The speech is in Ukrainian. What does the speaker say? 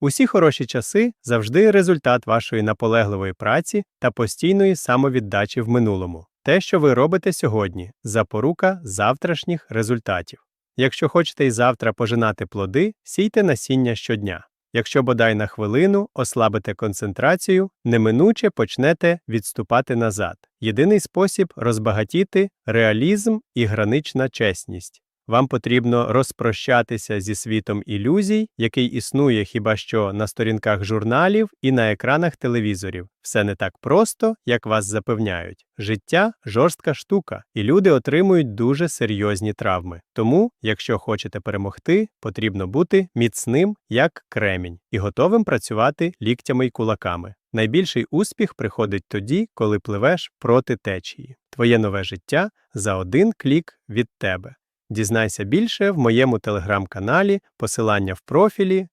Усі хороші часи завжди результат вашої наполегливої праці та постійної самовіддачі в минулому. Те, що ви робите сьогодні, запорука завтрашніх результатів. Якщо хочете і завтра пожинати плоди, сійте насіння щодня. Якщо бодай на хвилину ослабите концентрацію, неминуче почнете відступати назад. Єдиний спосіб розбагатіти реалізм і гранична чесність. Вам потрібно розпрощатися зі світом ілюзій, який існує хіба що на сторінках журналів і на екранах телевізорів. Все не так просто, як вас запевняють. Життя жорстка штука, і люди отримують дуже серйозні травми. Тому, якщо хочете перемогти, потрібно бути міцним, як кремінь, і готовим працювати ліктями й кулаками. Найбільший успіх приходить тоді, коли пливеш проти течії. Твоє нове життя за один клік від тебе. Дізнайся більше в моєму телеграм-каналі, посилання в профілі,